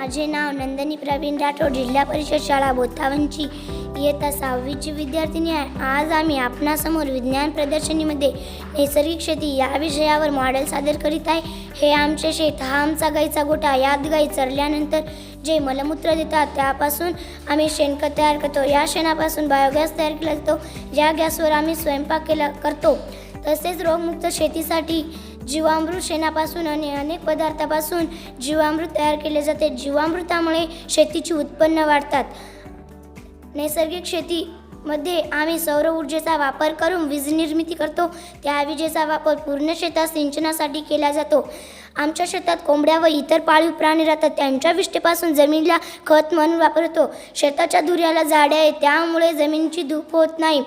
माझे नाव नंदनी प्रवीण राठोड जिल्हा परिषद शाळा बोथावंची इयत्ता सहावीची विद्यार्थिनी आहे. आज आम्ही आपणासमोर विज्ञान प्रदर्शनीमध्ये नैसर्गिक शेती या विषयावर मॉडेल सादर करीत आहे. हे आमचे शेत हा आमचा गाईचा गोठा. यात गाई चरल्यानंतर जे मलमूत्र देतात त्यापासून आम्ही शेणखत तयार करतो. या शेणापासून बायोगॅस तयार केला जातो. ज्या गॅसवर आम्ही स्वयंपाक केला करतो तसेच रोगमुक्त शेतीसाठी जीवामृत शेणापासून आणि अनेक पदार्थापासून जीवामृत तयार केले जाते. जीवामृतामुळे शेतीची उत्पन्न वाढतात. नैसर्गिक शेतीमध्ये आम्ही सौर ऊर्जेचा वापर करून वीज निर्मिती करतो. त्या विजेचा वापर पूर्ण शेतात सिंचनासाठी केला जातो. आमच्या शेतात कोंबड्या व इतर पाळीव प्राणी राहतात. त्यांच्या विष्ठेपासून जमिनीला खत म्हणून वापरतो. शेताच्या धुऱ्याला झाडे आहेत. त्यामुळे जमिनीची धूप होत नाही.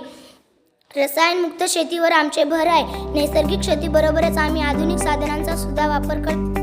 रसायनमुक्त शेतीवर आमचे भर आहे. नैसर्गिक शेतीबरोबरच आम्ही आधुनिक साधनांचा सुद्धा वापर करतो.